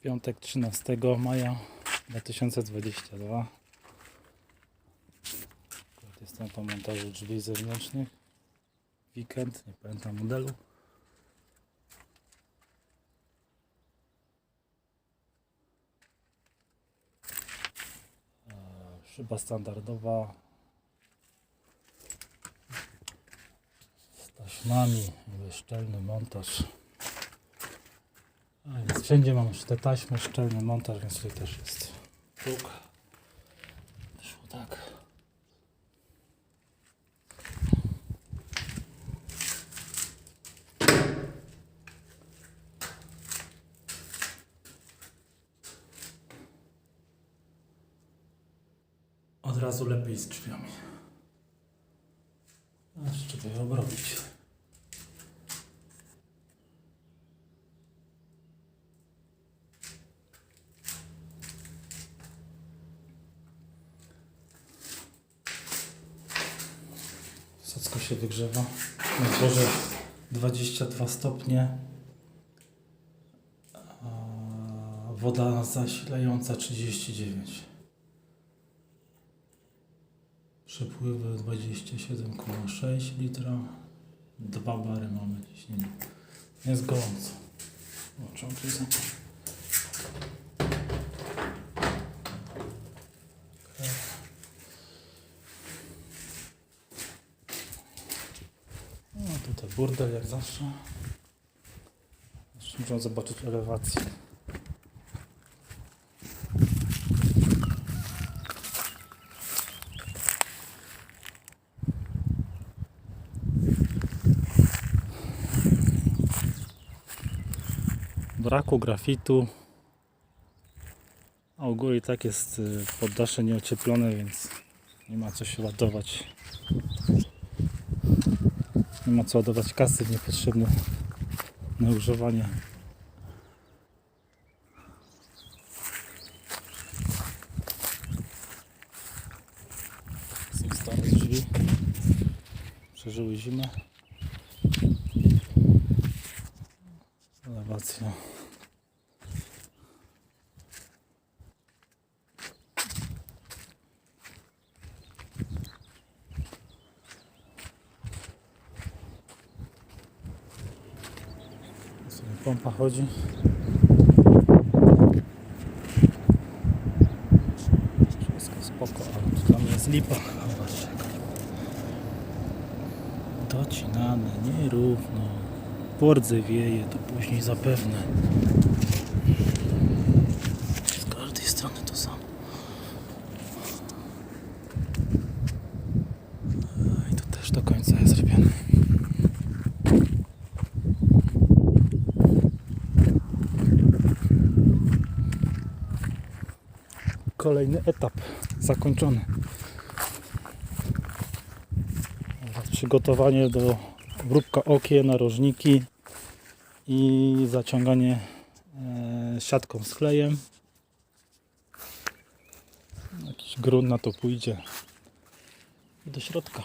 Piątek 13 maja 2022. Akurat Jestem po montażu drzwi zewnętrznych. Weekend, nie pamiętam modelu. E, Szyba standardowa z taśmami, szczelny montaż. Wszędzie mam już te taśmy, szczelny montaż, więc tutaj też jest próg. Szło tak. Od razu lepiej z drzwiami. A trzeba je obrobić. Wszystko się wygrzewa. Na dworze 22 stopnie. Woda zasilająca 39. Przepływy 27,6 litra. Dwa bary mamy ciśnienie. Jest gorąco. Włączam tu Tutaj burdel jak zawsze. Jeszcze muszę zobaczyć elewację. Braku grafitu. A u góry i tak jest y, poddasze nieocieplone, więc nie ma co się ładować. Nie ma co ładować kasy niepotrzebne na używanie. Są stare drzwi. Przeżyły zimę. Elewacja. Pompa chodzi. Wszystko spoko, ale tu tam jest lipa. Docinane, nierówno. Pordzy wieje, to później zapewne. Z każdej strony to samo. I to też do końca jest zrobione. Kolejny etap zakończony. Przygotowanie do wróbka okien, narożniki i zaciąganie e, siatką z klejem. Jakiś grunt na to pójdzie. Do środka.